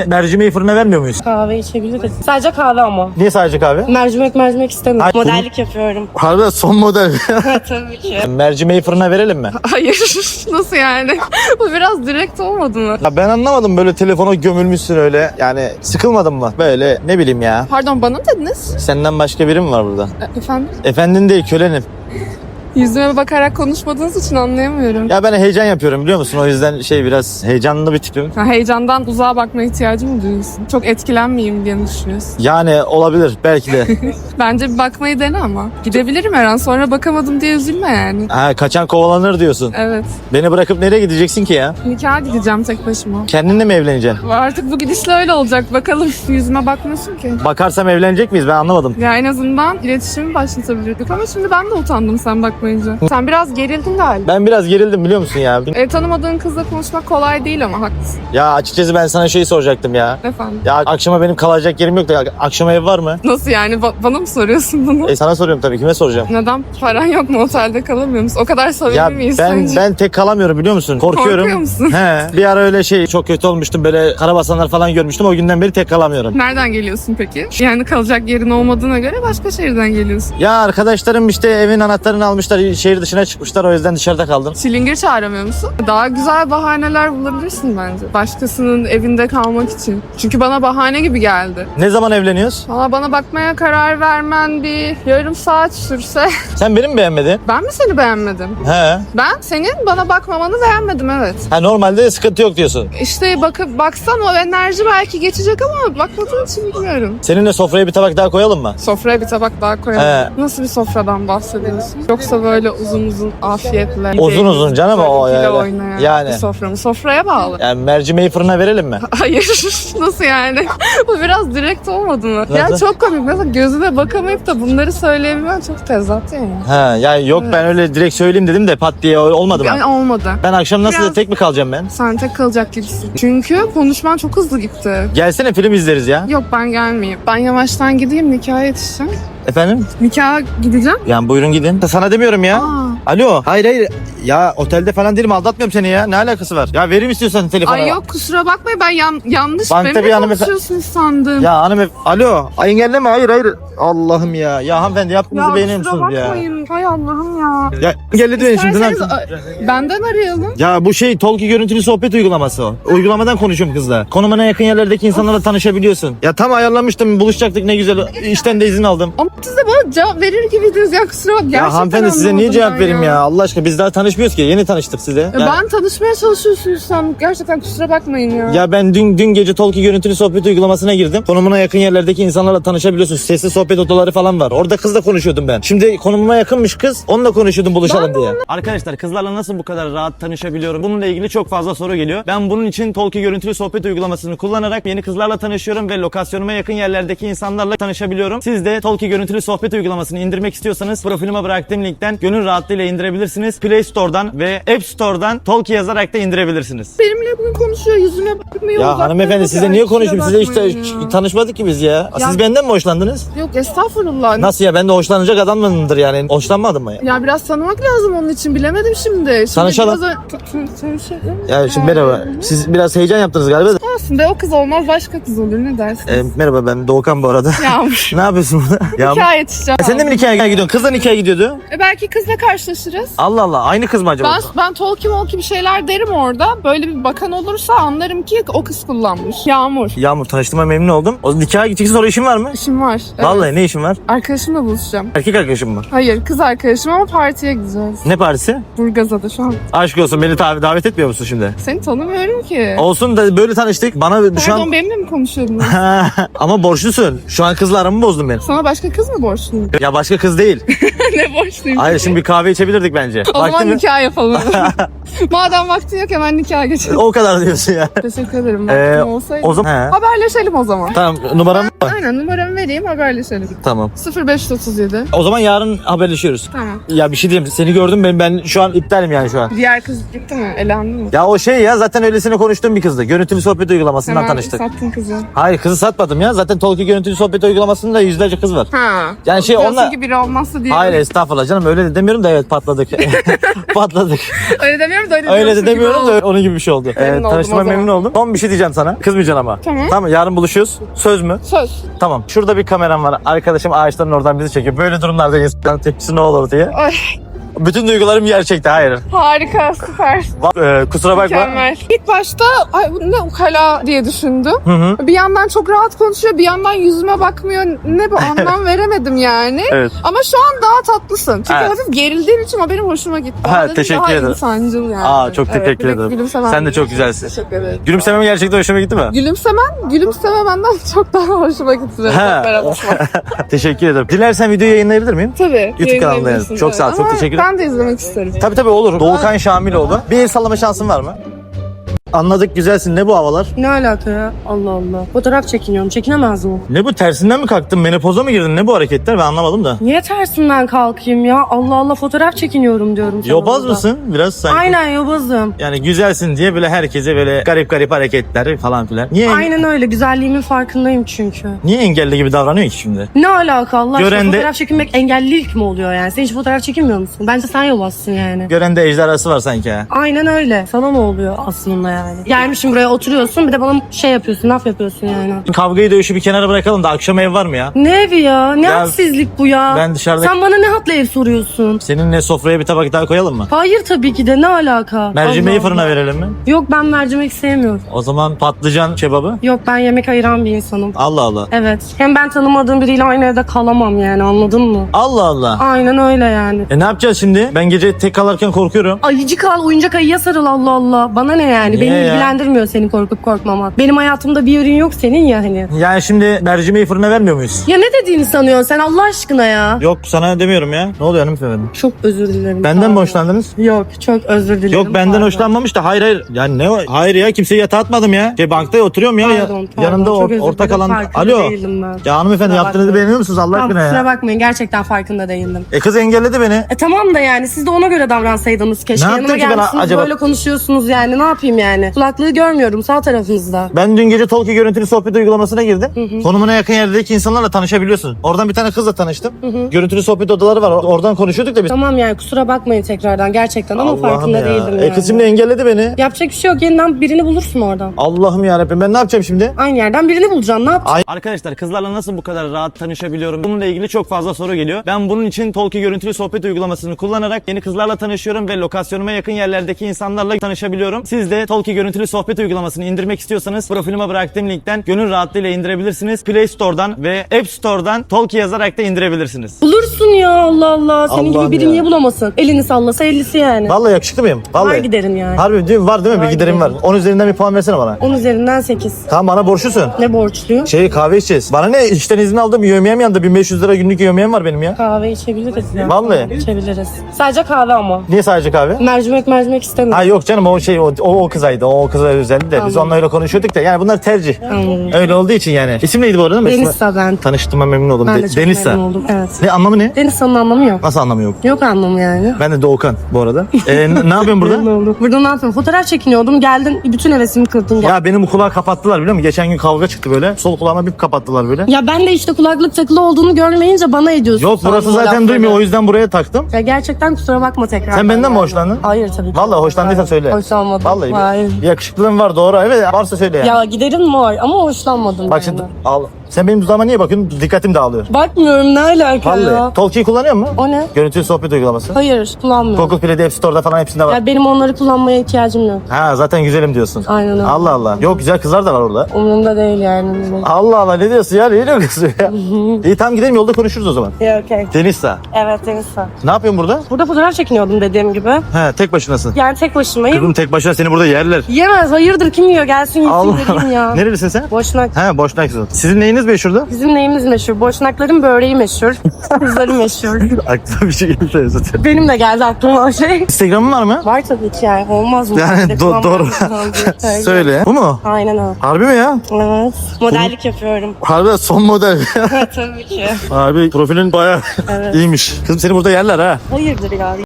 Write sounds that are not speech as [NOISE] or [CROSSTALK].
[LAUGHS] Mercimeği fırına vermiyor muyuz? Kahve içebiliriz. Sadece kahve ama. Niye sadece kahve? Mercimek mercimek istemiyorum. Ay, Modellik yapıyorum. [LAUGHS] Harbiden son model. [LAUGHS] Tabii ki. Mercimeği fırına verelim mi? Hayır. Nasıl yani? Bu biraz direkt olmadı mı? Ya ben anlamadım böyle telefona gömülmüşsün öyle. Yani sıkılmadın mı? Böyle ne bileyim ya. Pardon bana mı dediniz? Senden başka biri mi var burada? E, Efendim? Efendin değil kölenim. Yüzüme bakarak konuşmadığınız için anlayamıyorum. Ya ben heyecan yapıyorum biliyor musun? O yüzden şey biraz heyecanlı bir tipim. Ha, heyecandan uzağa bakma ihtiyacı mı duyuyorsun? Çok etkilenmeyeyim diye mi düşünüyorsun? Yani olabilir belki de. [LAUGHS] Bence bir bakmayı dene ama. Gidebilirim her an sonra bakamadım diye üzülme yani. ha, kaçan kovalanır diyorsun. Evet. Beni bırakıp nereye gideceksin ki ya? Nikaha gideceğim tek başıma. Kendinle mi evleneceksin? Artık bu gidişle öyle olacak. Bakalım [LAUGHS] yüzüme bakmıyorsun ki. Bakarsam evlenecek miyiz ben anlamadım. Ya en azından iletişimi başlatabilirdik ama şimdi ben de utandım sen bakmayınca. Sen biraz gerildin galiba. Ben biraz gerildim biliyor musun ya? E, tanımadığın kızla konuşmak kolay değil ama haklısın. Ya açıkçası ben sana şeyi soracaktım ya. Efendim. Ya akşama benim kalacak yerim yok da akşama ev var mı? Nasıl yani? Ba- bana mı soruyorsun bunu? E sana soruyorum tabii kime soracağım? Neden paran yok mu otelde kalamıyor musun? O kadar samimi Ya miyiz ben sence? ben tek kalamıyorum biliyor musun? Korkuyorum. Korkuyor musun? He. Bir ara öyle şey çok kötü olmuştum böyle karabasanlar falan görmüştüm. O günden beri tek kalamıyorum. Nereden geliyorsun peki? Yani kalacak yerin olmadığına göre başka şehirden geliyorsun. Ya arkadaşlarım işte evin anahtarını almışlar, şehir dışına çıkmışlar. O yüzden dışarıda kaldım. Çilingir çağıramıyor musun? Daha güzel bahaneler bulabilirsin bence. Başkasının evinde kalmak için. Çünkü bana bahane gibi geldi. Ne zaman evleniyoruz? Valla bana bakmaya karar vermen bir yarım saat sürse. [LAUGHS] Sen beni mi beğenmedin? Ben mi seni beğenmedim? He. Ben senin bana bakmamanı beğenmedim evet. Ha normalde sıkıntı yok diyorsun. İşte bakıp baksan o enerji belki geçecek ama bakmadığın için bilmiyorum. Seninle sofraya bir tabak daha koyalım mı? Sofraya bir tabak daha koyalım. Nasıl bir sofradan bahsediyorsun? Yoksa böyle uzun uzun afiyetle. Uzun uzun canım o yani. Yani. bir sofra mı? Sofraya bağlı. Yani mercimeği fırına verelim mi? [LAUGHS] Hayır. Nasıl yani? [LAUGHS] Bu biraz direkt olmadı mı? Nasıl? çok komik. Mesela gözüne bakamayıp da bunları söyleyebilmen çok tezat yani. Ha yani yok ben öyle direkt söyleyeyim dedim de pat diye olmadı mı? Yani olmadı. Ben akşam nasıl Biraz- tek mi kalacağım ben? Sen tek kalacak gibisin. Çünkü konuşman çok hızlı gitti. Gelsene film izleriz ya. Yok ben gelmeyeyim. Ben yavaştan gideyim nikaha yetişeceğim. Efendim? Nikaha gideceğim. Yani buyurun gidin. Sana demiyorum ya. Aa. Alo. Hayır hayır. Ya otelde falan değilim aldatmıyorum seni ya. Ne alakası var? Ya verim istiyorsan telefonu. Ay yok kusura bakmayın ben yan, yanlış Bankta benimle bir hanımefendi- konuşuyorsunuz sandım. Ya hanım Alo. Ay engelleme. Hayır hayır. Allah'ım ya. Ya hanımefendi yaptığınızı beğeniyor musunuz ya? bakmayın. Hay Allah'ım ya. Ya engelledi beni şimdi. ne İsterseniz a- benden arayalım. Ya bu şey Talkie görüntülü sohbet uygulaması o. Uygulamadan konuşuyorum kızla. Konumuna yakın yerlerdeki insanlarla tanışabiliyorsun. Ya tam ayarlamıştım buluşacaktık ne güzel. İşten de izin aldım. Ama siz de bana cevap verir gibiydiniz ya kusura bak. ya hanımefendi size niye anlamadım cevap ben vereyim ya. Allah aşkına biz daha tanışmıyoruz ki. Yeni tanıştık size. Ya Ya, Ben tanışmaya çalışıyorsunuz sandım. Gerçekten kusura bakmayın ya. ya ben dün dün gece Talkie görüntülü sohbet uygulamasına girdim. Konumuna yakın yerlerdeki insanlarla tanışabiliyorsun. Sesli sohbet odaları falan var. Orada kızla konuşuyordum ben. Şimdi konumuma yakınmış kız. Onunla konuşuyordum buluşalım diye. Arkadaşlar kızlarla nasıl bu kadar rahat tanışabiliyorum? Bununla ilgili çok fazla soru geliyor. Ben bunun için Talkie görüntülü sohbet uygulamasını kullanarak yeni kızlarla tanışıyorum ve lokasyonuma yakın yerlerdeki insanlarla tanışabiliyorum. Siz de Talkie görüntülü sohbet uygulamasını indirmek istiyorsanız profilime bıraktığım linkten gönül rahatlığıyla indirebilirsiniz. Play Store'dan ve App Store'dan Talkie yazarak da indirebilirsiniz. Benimle bugün konuşuyor yüzüme bakmıyor. Ya hanımefendi size niye konuşayım? Size ya. tanışmadık ki biz ya. Siz Ya- benden mi hoşlandınız? Yok estağfurullah. Nasıl ya? Ben de hoşlanacak adam mıdır yani? Hoşlanmadım mı ya? Ya biraz tanımak lazım onun için bilemedim şimdi. şimdi Tanışalım. biraz. Ya şimdi merhaba. Siz biraz heyecan yaptınız galiba. Olsun be o kız olmaz başka kız olur ne dersin? E, merhaba ben Doğukan bu arada. [LAUGHS] Yağmur. ne yapıyorsun burada? Ya, Hikaye yetişeceğim. sen de mi nikaha gidiyorsun? Kız da nikaha gidiyordu. E belki kızla karşılaşırız. Allah Allah. Aynı kız mı acaba? Ben, ben talkie molki bir şeyler derim orada. Böyle bir bakan olursa anlarım ki o kız kullanmış. Yağmur. Yağmur tanıştığıma memnun oldum. O nikaha gideceksin sonra işin var mı? İşim var. Evet. Vallahi ne işin var? Arkadaşımla buluşacağım. Erkek arkadaşım mı? Hayır kız arkadaşım ama partiye gideceğiz. Ne partisi? Burgazada şu an. Aşk olsun beni tav- davet etmiyor musun şimdi? Seni tanımıyorum ki. Olsun da böyle tanıştık. Bana şu Pardon an... benimle mi konuşuyordun? [LAUGHS] Ama borçlusun. Şu an kızla aramı bozdun benim. Sana başka kız mı borçluyum? Ya başka kız değil. [LAUGHS] ne borçluyum? Hayır şimdi bir kahve içebilirdik bence. o zaman Vaktin mi? nikah yapalım. Madem vaktin yok hemen nikah geçelim. O kadar diyorsun ya. Teşekkür ederim. Ee, Vaktim olsaydı. o zaman He. Haberleşelim o zaman. tamam numaram var. Aynen numaramı vereyim haberleşelim. Tamam. 0537. O zaman yarın haberleşiyoruz. Tamam. Ya bir şey diyeyim. Seni gördüm ben ben şu an iptalim yani şu an. Diğer kız gitti mi? Elendi mi? Ya o şey ya zaten öylesine konuştuğum bir kızdı. Görüntülü sohbet uygulamasından Hemen tanıştık. sattın kızı. Hayır kızı satmadım ya. Zaten Talkie görüntülü sohbet uygulamasında yüzlerce kız var. Ha. Yani şey Diyorsun onunla... ki biri olmazsa diye. Hayır estağfurullah canım öyle de demiyorum da evet patladık. [LAUGHS] patladık. Öyle demiyorum de hani Öyle de gibi demiyorum da onun gibi bir şey oldu. Memnun Ee, oldum tanıştığıma o zaman. memnun oldum. Son bir şey diyeceğim sana. Kızmayacaksın ama. Tamam. Tamam yarın buluşuyoruz. Söz mü? Söz. Tamam. Şurada bir kameram var. Arkadaşım ağaçların oradan bizi çekiyor. Böyle durumlarda insanın tepkisi ne olur diye. Ay Bütün duygularım gerçekti. Hayır. harika süper. Va- e, kusura bakma. Mükemmel. İlk başta ay bu ne ukala diye düşündüm. Hı hı. Bir yandan çok rahat konuşuyor, bir yandan yüzüme bakmıyor. Ne bu anlam veremedim yani. Evet. Ama şu an daha tatlısın. Çünkü Evet. hafif gerildiğin için o benim hoşuma gitti. Ha, Dedim, teşekkür daha ederim. insancıl yani. Aa, çok teşekkür direkt ederim. gülümsemen Sen de çok güzelsin. Teşekkür ederim. Gülümsemem gerçekten hoşuma gitti mi? Gülümsemen, gülümseme benden çok daha hoşuma gitti. benim. Ha. Çok merhaba. [LAUGHS] Teşekkür ederim. Dilersen videoyu yayınlayabilir miyim? Tabii. YouTube kanalında yayınlayabilirsin, yani. Çok sağ ol, çok Ama teşekkür ederim. Ben de izlemek isterim. Tabii tabii olur. Doğukan Şamiloğlu. Bir el sallama şansın var mı? Anladık güzelsin. Ne bu havalar? Ne alaka ya? Allah Allah. Fotoğraf çekiniyorum. Çekinemez mi? Ne bu tersinden mi kalktın? Menopoza mı girdin? Ne bu hareketler? Ben anlamadım da. Niye tersinden kalkayım ya? Allah Allah fotoğraf çekiniyorum diyorum sana Yobaz burada. mısın? Biraz sanki. Aynen yobazım. Yani güzelsin diye böyle herkese böyle garip garip hareketler falan filan. Niye, Aynen öyle. Güzelliğimin farkındayım çünkü. niye engelli gibi davranıyor ki şimdi? Ne alaka Allah aşkına? Gören de- Fotoğraf çekinmek engellilik mi oluyor yani? Sen hiç fotoğraf çekinmiyor musun? Bence sen yobazsın yani. Gören de ejderhası var sanki ha. Aynen öyle. Sana ne oluyor aslında yani? Gelmişim buraya oturuyorsun bir de bana şey yapıyorsun, laf yapıyorsun yani. Kavgayı dövüşü bir kenara bırakalım da akşam ev var mı ya? Ne evi ya? Ne Ya, hadsizlik bu ya? ben dışarıda- Sen bana ne hatla ev soruyorsun? Seninle sofraya bir tabak daha koyalım mı? Hayır tabii ki de ne alaka? Mercimeği Allah fırına verelim mi? Yok ben mercimek sevmiyorum. O zaman patlıcan kebabı. Yok ben yemek ayıran bir insanım. Allah Allah. Evet. Hem ben tanımadığım biriyle aynı evde kalamam yani anladın mı? Allah Allah. Aynen öyle yani. E ne yapacağız şimdi? Ben gece tek kalarken korkuyorum. Ayıcık al, oyuncak ayıya sarıl Allah Allah. Bana ne yani? Niye Beni ya? ilgilendirmiyor senin korkup korkmaman. Benim hayatımda bir ürün yok senin ya hani. Yani şimdi mercimeği fırına vermiyor muyuz? Ya ne dediğini sanıyorsun sen Allah aşkına ya? Yok sana demiyorum ya. Ne oluyor hanımefendi? Çok özür dilerim. Benden mi Pardon. hoşlandınız? Yok çok özür dilerim. Yok benden Pardon. hoşlanmamış da hayır hayır. Yani ne o? Hayır ya kimseyi yatağa atmadım ya. Şey bankta oturuyorum ya. ya- Pardon, pardon. yanında Çok or- özür ortak dilerim. alan. Farkında Alo. değildim ben. Ya hanımefendi Kusura yaptığınızı bakmayın. beğeniyor musunuz Allah Tamam aşkına kusura ya? bakmayın gerçekten farkında değildim. E kız engelledi beni. E tamam da yani siz de ona göre davransaydınız keşke. Ne Yanıma yaptım ki ben gelmişsiniz acaba? böyle konuşuyorsunuz yani ne yapayım yani. Kulaklığı görmüyorum sağ tarafınızda. Ben dün gece Talkie görüntülü sohbet uygulamasına girdim. Konumuna yakın yerdeki insanlarla tanışabiliyorsun. Oradan bir tane kızla tanıştım. Görüntülü sohbet odaları var. Oradan konuşuyorduk da biz. Tamam yani kusura bakmayın tekrardan gerçekten ama Allah'ım farkında ya. değildim E yani. kız şimdi engelledi beni. Yapacak bir şey yok yeniden birini bulursun oradan. Allah'ım yarabbim ben ne yapacağım şimdi? Aynı yerden birini bulacaksın ne yapacaksın? Arkadaşlar kızlarla nasıl bu kadar rahat tanışabiliyorum? Bununla ilgili çok fazla soru geliyor. Ben bunun için Talkie görüntülü sohbet uygulamasını kullanarak yeni kızlarla tanışıyorum ve lokasyonuma yakın yerlerdeki insanlarla tanışabiliyorum. Siz de Talkie görüntülü sohbet uygulamasını indirmek istiyorsanız profilime bıraktığım linkten gönül rahatlığıyla indirebilirsiniz. Play Store'dan ve App Store'dan Talkie yazarak da indirebilirsiniz. Bulursun ya Allah Allah. Senin Allah'ım gibi biri ya. niye bulamasın? Elini sallasa ellisi yani. Vallahi yakışıklı mıyım? Vallahi. Var giderim yani. Harbi değil mi? var değil mi? Var bir giderim var. giderim. 10 üzerinden bir puan versene bana. 10 üzerinden 8. Tamam bana borçlusun. Ne borçluyum? Şey kahve içeceğiz. Bana ne? İşten izin aldım. Yövmeyem yandı. 1500 lira günlük yövmeyem var benim ya. Kahve içebiliriz ya. Vallahi. İçebiliriz. Sadece kahve ama. Niye sadece kahve? Mercimek mercimek istemiyorum. Ha yok canım o şey o, o, o kızaydı. O, o kıza özeldi de. Biz onunla öyle konuşuyorduk da. Yani bunlar tercih. Anladım. Öyle olduğu için yani. İsim neydi bu arada? Denisa ben. Tanıştığıma memnun oldum. Ben De- çok Denisa. memnun oldum. Evet. Ne anlamı ne? Denisa'nın anlamı yok. Nasıl anlamı yok? Yok anlamı yani. Ben de Doğukan bu arada. Ee, n- ne yapıyorsun burada? [LAUGHS] Ne oldu? Burada ne yapıyorum? Fotoğraf çekiniyordum. Geldin bütün hevesimi kırdın. Ya. Ya benim bu kulağı kapattılar biliyor musun? Geçen gün kavga çıktı böyle. Sol kulağıma bir kapattılar böyle. ya ben de işte kulaklık takılı olduğunu görmeyince bana ediyorsun. Yok sen burası bu zaten lafları. duymuyor o yüzden buraya taktım. Ya gerçekten kusura bakma tekrar. Sen benden mi hoşlandın? Hayır tabii ki. Vallahi hoşlandıysan söyle. Hoşlanmadım. Vallahi Hayır. Bir yakışıklığın var doğru. Evet varsa söyle yani. Ya giderim var ama hoşlanmadım. Bak şimdi al. Sen benim dudağıma niye bakıyorsun? Dikkatim dağılıyor. Bakmıyorum ne alaka ya. Vallahi. Talkie'yi kullanıyor musun? O ne? Görüntülü sohbet uygulaması. Hayır kullanmıyorum. Google Play'de App Store'da falan hepsinde var. Ya benim onları kullanmaya ihtiyacım yok. Ha zaten güzelim diyorsun. Aynen öyle. Allah Allah. Yok güzel kızlar da var orada. Umurumda değil yani. Allah Allah ne diyorsun ya? Ne diyorsun ya? [LAUGHS] İyi tamam gidelim yolda konuşuruz o zaman. Ya okey. Denizsa. Evet Denisa. Ne yapıyorsun burada? Burada fotoğraf çekiniyordum dediğim gibi. He tek başınasın. Yani tek başımayım. Kızım tek başına seni burada yerler. Yemez hayırdır kim yiyor gelsin Allah vereyim ya. [LAUGHS] Nerelisin sen? Boşnak. He Boşnaksın. Sizin neyiniz meşhurdu? Bizim neyimiz meşhur? Boşnakların böreği meşhur. Kızları meşhur. [LAUGHS] Aklıma bir şey geldi zaten. Benim de geldi aklıma o şey. Instagram'ın var mı? Var tabii ki yani olmaz mı? Yani do- doğru. [LAUGHS] Söyle. Bu mu? Aynen o. Harbi mi ya? Evet. Modellik yapıyorum. Harbi son model. [LAUGHS] tabii ki. Harbi profilin bayağı Evet. iyiymiş. Kızım seni burada yerler ha. Hayırdır ya.